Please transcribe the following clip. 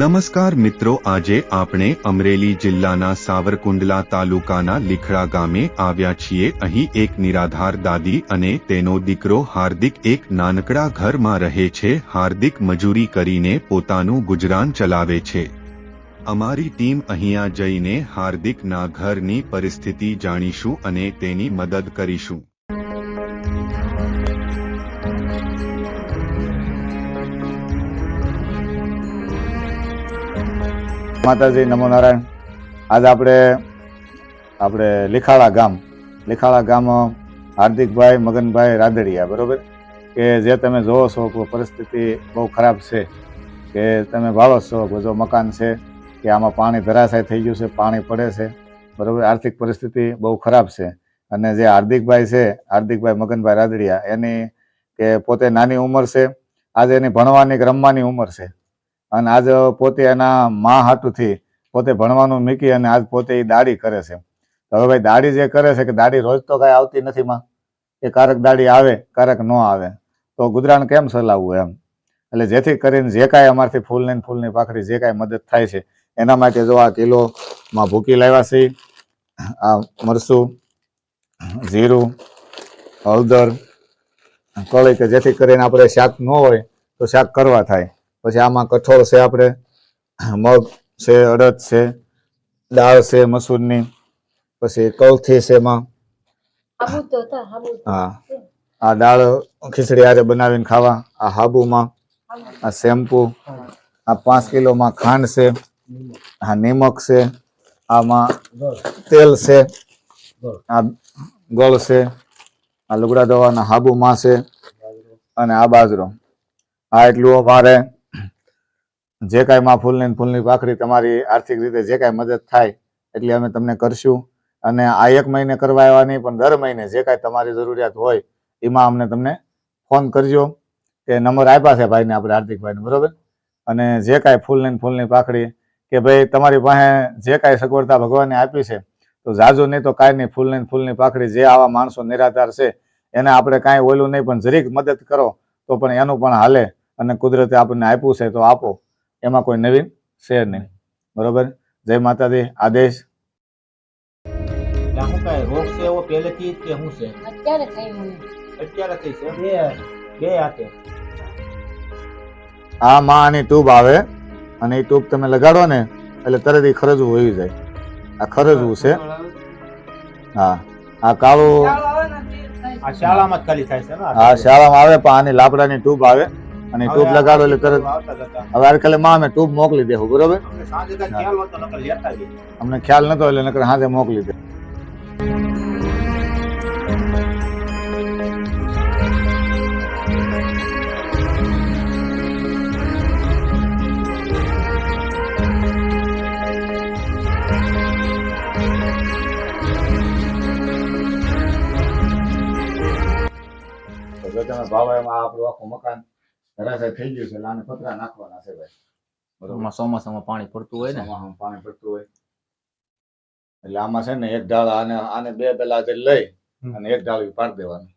નમસ્કાર મિત્રો, આજે આપણે અમરેલી જિલ્લાના સાવરકુંડલા તાલુકાના લીખડા ગામે આવ્યા છીએ. અહીં એક નિરાધાર દાદી અને તેનો દીકરો હાર્દિક એક નાનકડા ઘરમાં રહે છે. હાર્દિક મજૂરી કરીને પોતાનું ગુજરાન ચલાવે છે. અમારી ટીમ અહીંયા જઈને હાર્દિકના ઘરની પરિસ્થિતિ જાણીશું અને તેની મદદ કરીશું. માતાજી, નમો નારાયણ. આજે આપણે આપણે લીખાળા ગામ લીખાળા ગામ હાર્દિકભાઈ મગનભાઈ રાદડિયા બરોબર? કે જે તમે જોવો છો કે પરિસ્થિતિ બહુ ખરાબ છે, કે તમે ભાળો છો કે જો મકાન છે, કે આમાં પાણી ધરાશાય થઈ ગયું છે, પાણી પડે છે, બરોબર? આર્થિક પરિસ્થિતિ બહુ ખરાબ છે. અને જે હાર્દિકભાઈ છે, હાર્દિકભાઈ મગનભાઈ રાદડિયા એની કે પોતે નાની ઉંમર છે, આજે એની ભણવાની કે રમવાની ઉંમર છે. અને આજ પોતે એના મા હાટુથી પોતે ભણવાનું મૂકી અને આજ પોતે એ દાડી કરે છે. હવે ભાઈ દાડી જે કરે છે કે દાડી રોજ તો કાંઈ આવતી નથી માં. કે કારક દાડી આવે, કારક ન આવે. તો ગુજરાન કેમ ચલાવવું એમ? એટલે જેથી કરીને જે કાંઈ અમારથી ફૂલની ફૂલની પાખડી જે કાંઈ મદદ થાય છે, એના માટે જો આ કિલોમાં ભૂકી લાવ્યા છે. આ મરસું જીરું, હળદર, કળી કે જેથી કરીને આપણે શાક ન હોય તો શાક કરવા થાય. પછી આમાં કઠોળ છે આપણે મગ છે અડદ છે દાળ છે મસૂરની પછી કૌથી છે એમાં. હા. આ દાળ ખીચડી હારે બનાવીને ખાવા આ હાબુમાં આ શેમ્પુ આ પાંચ કિલોમાં ખાંડ છે આ નિમક છે આમાં તેલ છે આ ગળ છે આ લુગડા દવાના હાબુમાં છે અને આ બાજરો. આ એટલું અમારે જે કાંઈ માં ફૂલની ફૂલની પાખડી તમારી આર્થિક રીતે જે કાંઈ મદદ થાય એટલી અમે તમને કરશું. અને આ એક મહિને કરવા આવ્યા નહીં, પણ દર મહિને જે કાંઈ તમારી જરૂરિયાત હોય, એમાં અમને તમને ફોન કરજો. કે નંબર આપ્યા છે ભાઈને આપણે હાર્દિકભાઈને, બરોબર? અને જે કાંઈ ફૂલની ફૂલની પાખડી કે ભાઈ તમારી પાસે જે કાંઈ સગવડતા ભગવાને આપી છે, તો જાજુ નહીં તો કાંઈ નહીં ફૂલની ફૂલની પાખડી જે આવા માણસો નિરાધાર છે, એને આપણે કાંઈ ઓલું નહીં, પણ જરીક મદદ કરો, તો પણ એનું પણ હાલે અને કુદરતે આપણને આપ્યું છે તો આપો. એમાં કોઈ નવીન છે નહીં. બરોબર? જય માતાજી. આદેશ. રોગ છે એવો પહેલેથી કે શું છે? અત્યારે થઈ મને. અત્યારે થઈ છે? બે બે હાથે. આ માં આની ટ્યુબ આવે અને એ ટ્યુબ તમે લગાડો ને એટલે તરત એ ખરજવું હોઈ જાય. આ ખરજવું છે. હા. આ કાળું આ શાળામાં ખાલી થાય છે ને આ શાળામાં આવે પણ આની લાકડાની ટ્યુબ આવે. અને ટ્યુબ લગાડો એટલે તરત આવતા જતા. હવે આ કાલે માં અમે ટ્યુબ મોકલી દેવું બરોબર અમને સાંજે કાંઈ ખ્યાલ હોતો નકર લેતા જઈએ. અમને ખ્યાલ નતો એટલે નકર હાથે મોકલી દે તો જો તમે ભાવ એમાં આપણું આખું મકાન ધરાશાય થઈ ગયું છે એટલે આને પતરા નાખવાના છે ભાઈ. બરોબર? ચોમાસામાં પાણી પડતું હોય ને? આમાં પાણી પડતું હોય. એટલે આમાં છે ને એક ઢાળ આને આને બે પેલા જે લઈ અને એક ઢાળ પાડી દેવાનું.